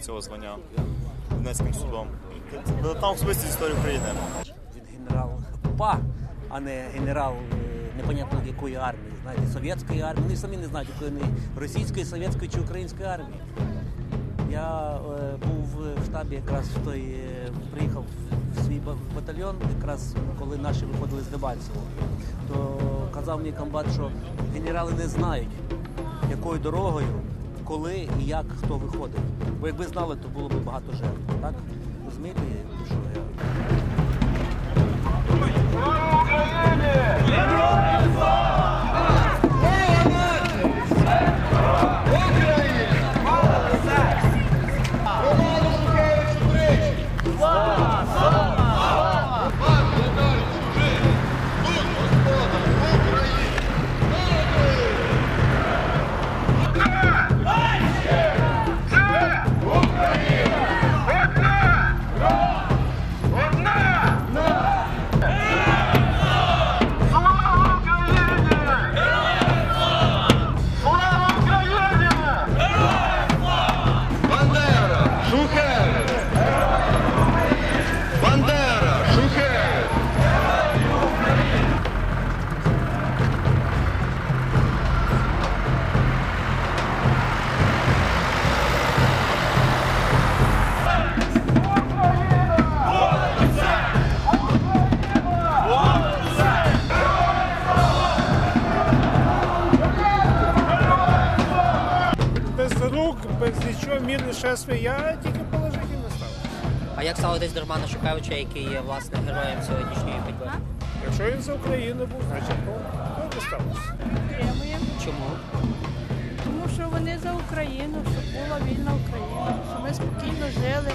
цього звання Донецьким судом. Там особисті історії України. Він генерал ПА, а не генерал е, непонятно якої армії. Знаєте, совєтської армії. Вони самі не знають, якої вони російської, совєтської чи української армії. Я е, був в штабі якраз в той, е, приїхав в свій батальйон, якраз коли наші виходили з Дебальцево. То казав мені комбат, що генерали не знають, якою дорогою, коли і як хто виходить. Бо якби знали, то було б багато жертв. Так? Розумієте, що я. Нічого, мірне шествие, я тільки положительно ставлю. А як ставитись до Романа Шукевича, який є власне героєм сьогоднішньої ходьби? Якщо він за Україну був, значить то ставлюся. Підтримуємо, Чому? тому що вони за Україну, щоб була вільна Україна, щоб ми спокійно жили.